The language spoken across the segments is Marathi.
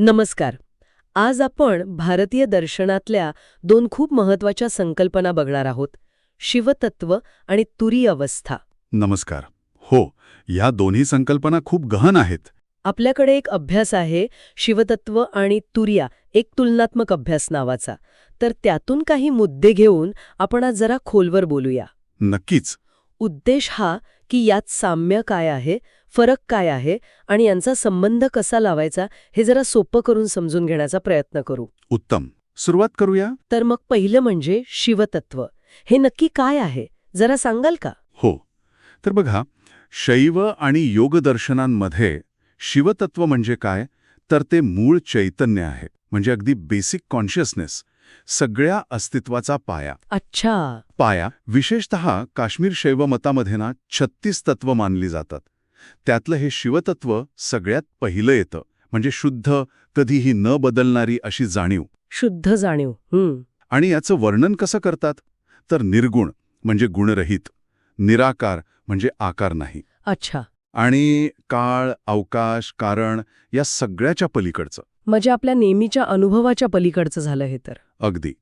नमस्कार. आज आपण भारतीय दर्शनातल्या दोन खूप महत्त्वाच्या संकल्पना बघणार आहोत. शिवतत्व आणि तुरी अवस्था नमस्कार. हो या दोन्ही संकल्पना खूप गहन आहेत. आपल्याकडे एक अभ्यास आहे शिवतत्व आणि तुरिया एक तुलनात्मक अभ्यास नावाचा. तर त्यातून काही मुद्दे घेऊन आपण आज जरा खोलवर बोलूया. नक्कीच. उद्देश हा की यात साम्य काय आहे फरक काय आहे आणि यांचा संबंध कसा लावायचा हे जरा सोपं करून समजून घेण्याचा प्रयत्न करू. उत्तम. सुरुवात करूया? तर मग पहिलं म्हणजे शिवतत्व. हे नक्की काय आहे? जरा सांगाल का? हो. तर बघा शैव आणि योगदर्शनांमध्ये शिवतत्व म्हणजे काय? तर ते मूळ चैतन्य आहे म्हणजे अगदी बेसिक कॉन्शियसनेस सगळ्या अस्तित्वाचा पाया. अच्छा. पाया विशेषत काश्मीर शैव मतामध्ये ना छत्तीस तत्व मानली जातात. त्यातलं हे शिवतत्व सगळ्यात पहिलं येतं. म्हणजे शुद्ध कधीही न बदलणारी अशी जाणीव. शुद्ध जाणीव. आणि याचं वर्णन कसं करतात? तर निर्गुण म्हणजे गुणरहित. निराकार म्हणजे आकार नाही. अच्छा. आणि काळ अवकाश कारण या सगळ्याच्या पलीकडचं. म्हणजे आपल्या नेहमीच्या अनुभवाच्या पलीकडचं झालं हे तर. अगदी.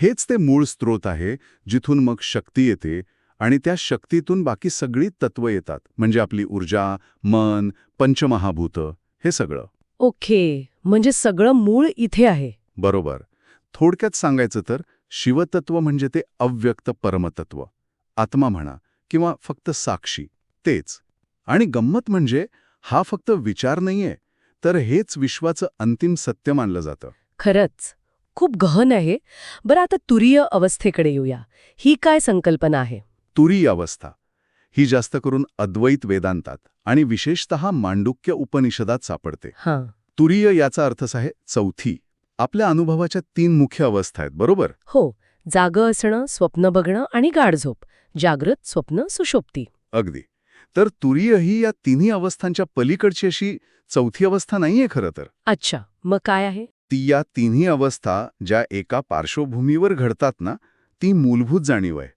हेच ते मूळ स्रोत आहे जिथून मग शक्ती येते आणि त्या शक्तीतून बाकी सगळी तत्व येतात. म्हणजे आपली ऊर्जा मन पंचमहाभूत हे सगळं. ओके. म्हणजे सगळं मूळ इथे आहे. बरोबर. थोडक्यात सांगायचं तर शिवतत्व म्हणजे ते अव्यक्त परमतत्व. आत्मा म्हणा किंवा फक्त साक्षी. तेच. आणि गंमत म्हणजे हा फक्त विचार नाहीये तर हेच विश्वाचं अंतिम सत्य मानलं जातं. खरंच. खूप गहन आहे. बरं आता तुरीय अवस्थेकडे येऊया. ही काय संकल्पना आहे? तुरी अवस्था. ही जास्त करून अद्वैत वेदांतात आणि विशेषत मांडुक्य उपनिषदात सापडते. हां. तुरीय याचा अर्थच आहे चौथी. आपल्या अनुभवाच्या तीन मुख्य अवस्था आहेत बरोबर? हो. जागं असणं स्वप्न बघणं आणि गाढ झोप. जागृत स्वप्न सुशोप्ती अगदी. तर तुरीय ही या तिन्ही अवस्थांच्या पलीकडची अशी चौथी अवस्था नाहीये खरं तर. अच्छा मग काय आहे? ती या तिन्ही अवस्था ज्या एका पार्श्वभूमीवर घडतात ना ती मूलभूत जाणीव आहे.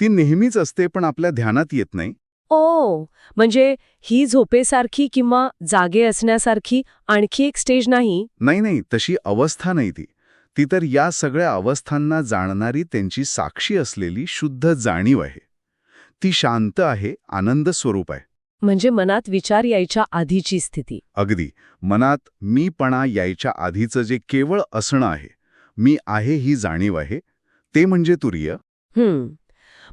ती नेहमीच असते पण आपल्या ध्यानात येत नाही. ओ म्हणजे ही झोपेसारखी किंवा जागे असण्यासारखी आणखी एक स्टेज नाही? नाही नाही तशी अवस्था नाही ती. ती तर या सगळ्या अवस्थांना जाणणारी त्यांची साक्षी असलेली शुद्ध जाणीव आहे. ती शांत आहे आनंद स्वरूप आहे. म्हणजे मनात विचार यायच्या आधीची स्थिती. अगदी. मनात मीपणा यायच्या आधीचं जे केवळ असणं आहे मी आहे ही जाणीव आहे ते म्हणजे तुरीय? हम्म.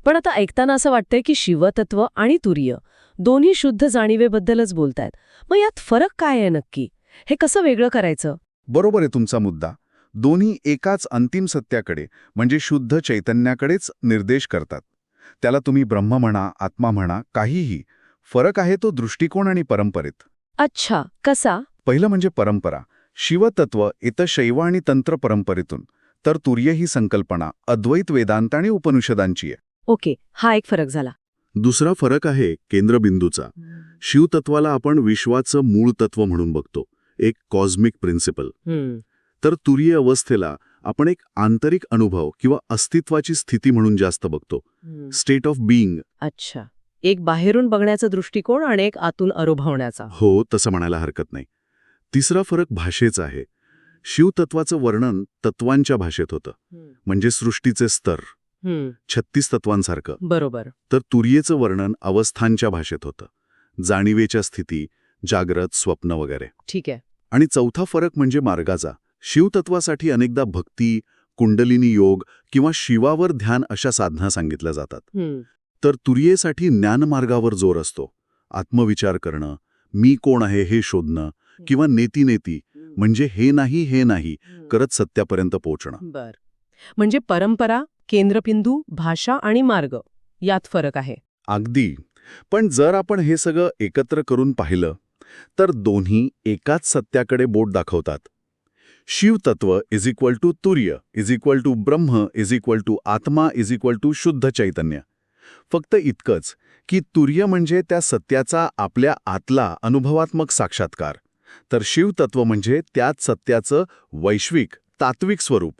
पण आता ऐकताना असं वाटतंय की शिवतत्व आणि तुरीय दोन्ही शुद्ध जाणीवेबद्दलच बोलतायत. मग यात फरक काय आहे नक्की? हे कसं वेगळं करायचं? बरोबर आहे तुमचा मुद्दा. दोन्ही एकाच अंतिम सत्याकडे म्हणजे शुद्ध चैतन्याकडेच निर्देश करतात. त्याला तुम्ही ब्रह्म म्हणा आत्मा म्हणा काहीही. फरक आहे तो दृष्टिकोन आणि परंपरेत. अच्छा कसा? पहिलं म्हणजे परंपरा. शिवतत्व येतं शैव आणि तंत्र परंपरेतून. तर तुर्य ही संकल्पना अद्वैत वेदांत आणि उपनिषदांची आहे. ओके हा एक फरक झाला. दुसरा फरक आहे केंद्रबिंदूचा. शिवतत्वाला आपण विश्वाचं मूळ तत्व म्हणून बघतो. एक कॉस्मिक प्रिन्सिपल तर तुरीय अवस्थेला आपण एक आंतरिक अनुभव किंवा अस्तित्वाची स्थिती म्हणून जास्त बघतो. स्टेट ऑफ बीइंग अच्छा. एक बाहेरून बघण्याचा दृष्टिकोन आणि एक आतून अनुभवण्याचा. हो तसं म्हणायला हरकत नाही. तिसरा फरक भाषेचा आहे. शिवतत्वाचं वर्णन तत्वांच्या भाषेत होतं. म्हणजे सृष्टीचे स्तर. छत्तीस तत्वांसारखं. बरोबर. तर तुर्येचं वर्णन अवस्थांच्या भाषेत होतं. जाणीवेच्या स्थिती जागृत स्वप्न वगैरे. ठीक आहे. आणि चौथा फरक म्हणजे मार्गाचा. शिवतत्वासाठी अनेकदा भक्ती कुंडलिनी योग किंवा शिवावर ध्यान अशा साधना सांगितल्या जातात. तर तुर्येसाठी ज्ञानमार्गावर जोर असतो. आत्मविचार करणं मी कोण आहे हे शोधणं किंवा नेती नेती म्हणजे हे नाही हे नाही करत सत्यापर्यंत पोहोचणं. बर. म्हणजे परंपरा केंद्रबिंदू भाषा आणि मार्ग यात फरक आहे. अगदी. पण जर आपण हे सगळं एकत्र करून पाहिलं तर दोन्ही एकाच सत्याकडे बोट दाखवतात. शिवतत्व इज इक्वल टू तुर्य इज इक्वल टू ब्रह्म इज इक्वल टू आत्मा इज इक्वल टू शुद्ध चैतन्य. फक्त इतकंच की तुर्य म्हणजे त्या सत्याचा आपल्या आतला अनुभवात्मक साक्षात्कार. तर शिवतत्व म्हणजे त्याच सत्याचं वैश्विक तात्विक स्वरूप.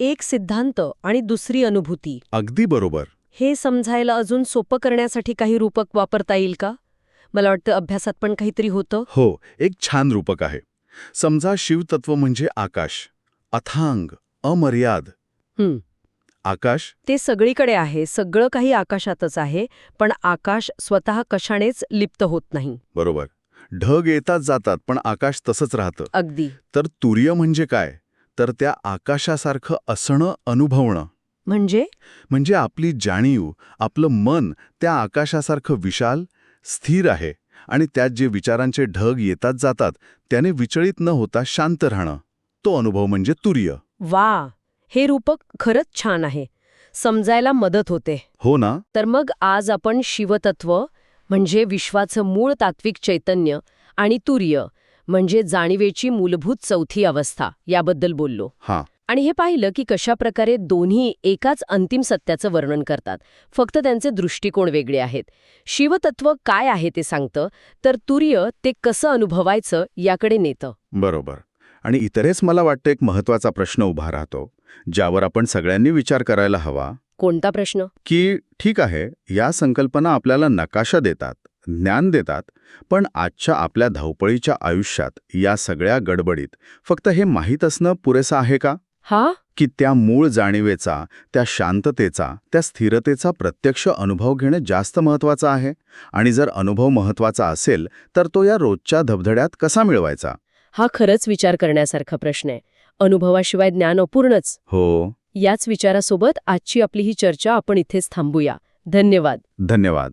एक सिद्धांत आणि दुसरी अनुभूती. अगदी बरोबर. हे समजायला अजून सोपं करण्यासाठी काही रूपक वापरता येईल का? मला वाटतं अभ्यासात पण काहीतरी होतं. हो एक छान रूपक आहे. समजा शिवतत्व म्हणजे आकाश अथांग अमर्याद. आकाश? ते सगळीकडे आहे सगळं काही आकाशातच आहे पण आकाश स्वतः कशानेच लिप्त होत नाही. बरोबर. ढग येतात जातात पण आकाश तसंच राहतं. अगदी. तर तुर्य म्हणजे काय? तर त्या आकाशासारखं असणं अनुभवणं. म्हणजे? म्हणजे आपली जाणीव आपलं मन त्या आकाशासारखं विशाल स्थिर आहे. आणि त्यात जे विचारांचे ढग येतात जातात त्याने विचलित न होता शांत राहणं. तो अनुभव म्हणजे तुर्य. वा! हे रूपक खरंच छान आहे. समजायला मदत होते. हो ना? तर मग आज आपण शिवतत्व म्हणजे विश्वाचं मूळ तात्विक चैतन्य आणि तुर्य म्हणजे जाणीवेची मूलभूत चौथी अवस्था याबद्दल बोललो. हां. आणि हे पाहिलं की कशा प्रकारे दोन्ही एकाच अंतिम सत्याचं वर्णन करतात. फक्त त्यांचे दृष्टिकोन वेगळे आहेत. शिवतत्व काय आहे ते सांगतं तर तुर्य ते कसं अनुभवायचं याकडे नेतं. बरोबर. आणि इतरेच मला वाटतं एक महत्त्वाचा प्रश्न उभा राहतो ज्यावर आपण सगळ्यांनी विचार करायला हवा. कोणता प्रश्न? की ठीक आहे या संकल्पना आपल्याला नकाशा देतात ज्ञान देतात पण आजच्या आपल्या धावपळीच्या आयुष्यात या सगळ्या गडबडीत फक्त हे माहीत असणं पुरेसं आहे का? हा? की त्या मूळ जाणीवेचा त्या शांततेचा त्या स्थिरतेचा प्रत्यक्ष अनुभव घेणं जास्त महत्वाचं आहे. आणि जर अनुभव महत्त्वाचा असेल तर तो या रोजच्या धबधड्यात कसा मिळवायचा? हा खरंच विचार करण्यासारखा प्रश्न आहे. अनुभवाशिवाय ज्ञान अपूर्णच. हो. याच विचारासोबत आजची आपली ही चर्चा आपण इथेच थांबूया. धन्यवाद. धन्यवाद.